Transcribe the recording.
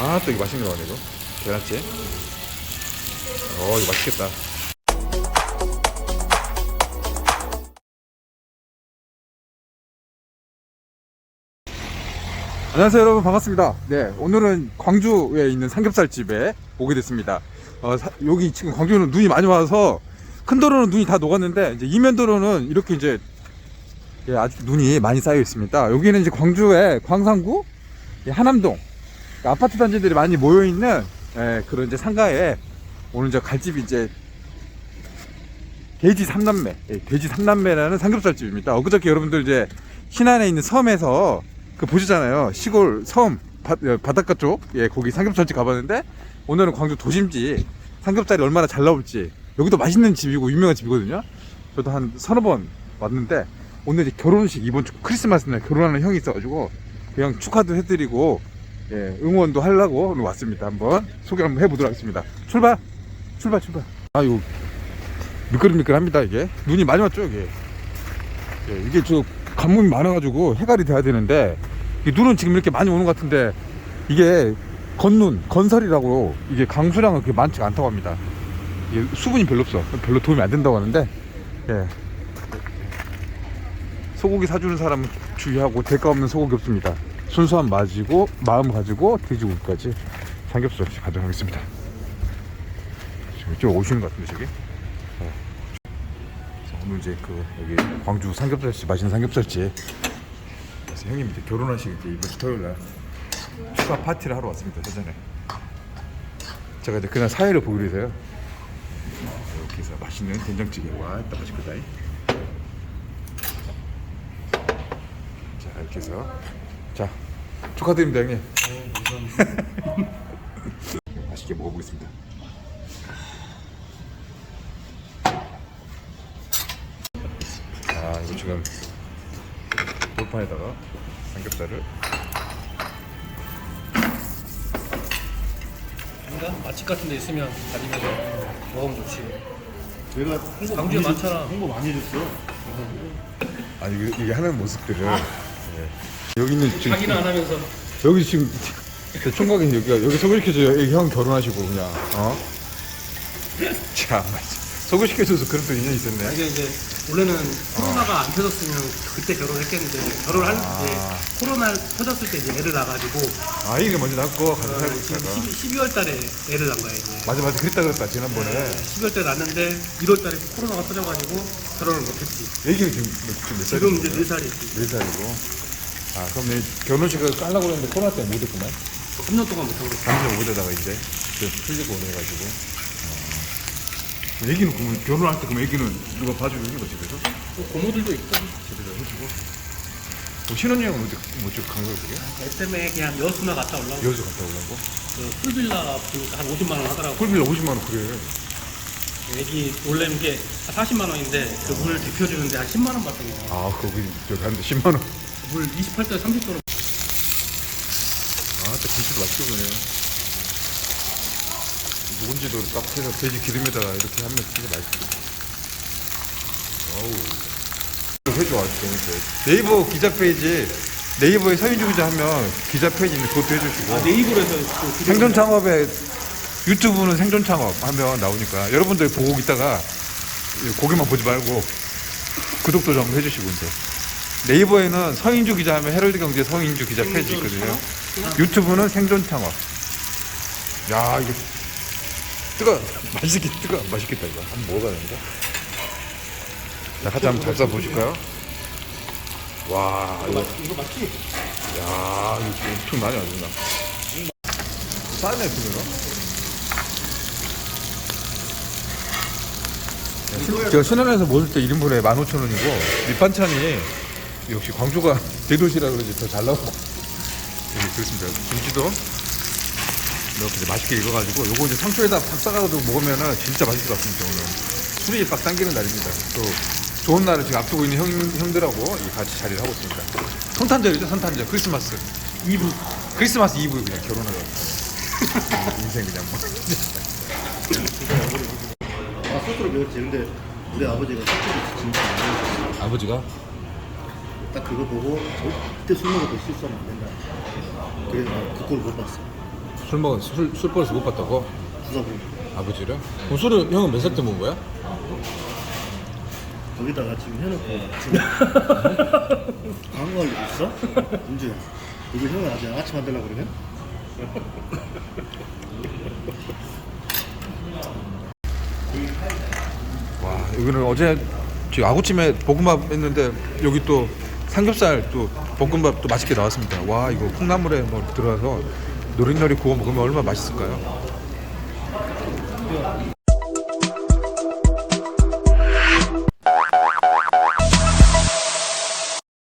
아, 또 이거 맛있는 거 같네, 이거. 계란찜. 어, 이거 맛있겠다. 안녕하세요 여러분 반갑습니다 네 오늘은 광주에 있는 삼겹살집에 오게 됐습니다 어, 사- 여기 지금 광주는 눈이 많이 와서 큰 도로는 눈이 다 녹았는데 이제 이면 도로는 이렇게 이제 예, 아직 눈이 많이 쌓여 있습니다 여기는 이제 광주의 광산구 예, 하남동 아파트 단지들이 많이 모여 있는 예, 그런 이제 상가에 오늘 저 갈집이 이제 돼지 삼남매, 예, 돼지 삼남매라는 삼겹살집입니다. 엊그저께 여러분들 이제 신안에 있는 섬에서 그 보셨잖아요. 시골 섬 바, 어, 바닷가 쪽, 예, 거기 삼겹살집 가봤는데 오늘은 광주 도심지 삼겹살이 얼마나 잘 나올지 여기도 맛있는 집이고 유명한 집이거든요. 저도 한 서너 번 왔는데 오늘 이제 결혼식 이번 주 크리스마스 날 결혼하는 형이 있어가지고 그냥 축하도 해드리고 예, 응원도 하려고 오늘 왔습니다. 한번 소개 한번 해보도록 하겠습니다. 출발, 출발, 출발. 아, 이거 미끌미끌합니다 이게 눈이 많이 왔죠 이게 예, 이게 저 관문이 많아가지고 해갈이 돼야 되는데 이 눈은 지금 이렇게 많이 오는 것 같은데 이게 건눈 건설이라고 이게 강수량은 그렇게 많지가 않다고 합니다 이게 수분이 별로 없어 별로 도움이 안 된다고 하는데 예. 소고기 사주는 사람은 주의하고 대가 없는 소고기 없습니다 순수한 맛이고 마음 가지고 돼지고기까지 삼겹살 가져가겠습니다. 지금 이쪽 오시는 것 같은데 저기? 그래서 오늘 이제 그 여기 광주 삼겹살집 맛있는 삼겹살집. 그래서 형님 이제 결혼하시기 이제 이번 주 토요일 날 축하 파티를 하러 왔습니다 사전에. 제가 이제 그날 사회를 보기로 해서요. 이렇게 해서 맛있는 된장찌개와 딱 맛있겠다. 자 이렇게 해서 자 축하드립니다 형님 맛있게 먹어보겠습니다 아 이거 지금 돌판에다가 삼겹살을 뭔가 맛집 같은 데 있으면 다니면서 먹으면 좋지. 내가 홍보 광주에 많이 줬- 많잖아. 홍보 많이 해줬어. 아니 이게, 이게 하는 모습들을 예. 여기 있는 지금 자기는 안 하면서. 여기 지금 제 총각이 여기가 여기 소개시켜줘요 여기 형 결혼하시고 그냥. 어? 참. 소개시켜줘서 그런 또 인연이 있었네. 이게 이제 원래는 코로나가 안 터졌으면 그때 결혼했겠는데 결혼할 아. 때 코로나 터졌을 때 이제 애를 낳아가지고. 아 이게 먼저 낳고 같이 살고 있다가. 12, 월 달에 애를 낳은 거야 이제. 맞아 맞아. 그랬다 그랬다 지난번에. 12월 달에 낳았는데 1월 달에 코로나가 터져가지고 결혼을 못했지. 애기는 지금 몇, 지금 몇 지금 이제 4살이지. 네 살이고 아 그럼 내 결혼식을 깔라고 했는데 코로나 때문에 못했구만 3년 동안 못하고 있어. 잠시 못하다가 이제 그 풀리고 오래가지고 어. 애기는 그러면 결혼할 때 그럼 애기는 누가 봐주고 있는 거 집에서? 또 고모들도 있고 집에서 해주고 뭐 신혼여행은 어디 뭐지 간거예요 그게? 애 때문에 그냥 여수나 갔다 올라고 여수 갔다 오려고? 그 풀빌라 보니까 한 50만 원 하더라고. 꿀빌라 50만 원 그래 애기 원래 이게 40만 원인데 그물 데펴주는데 한 10만 원 받던 거. 아 거기 저기 하는데 10만 원 물 28도에 30도로 아, 또 김치도 맛있게 보네요. 묵은지도 딱 해서 돼지 기름에다가 이렇게 하면 진짜 맛있어. 어우. 해줘, 아주 재밌어요. 네이버 기자 페이지, 네이버에 서인주 기자 하면 기자 페이지 있는 그것도 해주시고. 네이버에서 또 생존 창업에 유튜브는 생존 창업 하면 나오니까 여러분들 보고 있다가 고기만 보지 말고 구독도 좀 해주시고 이제 네이버에는 서인주 기자 하면 헤럴드 경제 서인주 기자 페이지 있거든요. 유튜브는 생존 창업. 야 이거 뜨거 맛있겠 뜨거 맛있겠다 이거 한번 먹어봐야겠다. 자 같이 한번 잡숴 보실까요? 와 이거 이거 맞지? 야 이거 엄청 많이 안 된다. 싸네 보면. 제가 신안에서 먹을 때 1인분에 15,000원이고 밑반찬이 역시 광주가 대도시라 그런지 더 잘 나오고. 네, 그렇습니다. 김치도 이렇게 맛있게 익어가지고 요거 이제 상추에다 밥 싸가지고 먹으면은 진짜 맛있을 것 같습니다 오늘 술이 빡 당기는 날입니다. 또 좋은 날을 지금 앞두고 있는 형, 형들하고 이 같이 자리를 하고 있습니다. 성탄절이죠 성탄절. 크리스마스 이브. 크리스마스 이브 그냥 결혼하고. 인생 그냥 뭐. 아 스스로 배웠지. 근데 우리 아버지가 스스로 진짜 안 배웠어. 아버지가 딱 그거 보고 절대 술 먹어도 실수하면 안 된다. 그래서 나 그걸 못 봤어. 술 먹은 술, 술 버릇을 못 봤다고? 주사 보고 아버지를? 그럼 술을 형은 몇 살 때 먹은 거야? 거기다가 지금 해놓고 지금 광고할 일 있어? 은주야 이거 형은 아직 아침 만들려고 그러면? 와 여기는 어제 저희 아구찜에 볶음밥 했는데 여기 또 삼겹살 또 볶음밥 또 맛있게 나왔습니다. 와 이거 콩나물에 뭐 들어가서 노릇노릇 구워 먹으면 얼마나 맛있을까요?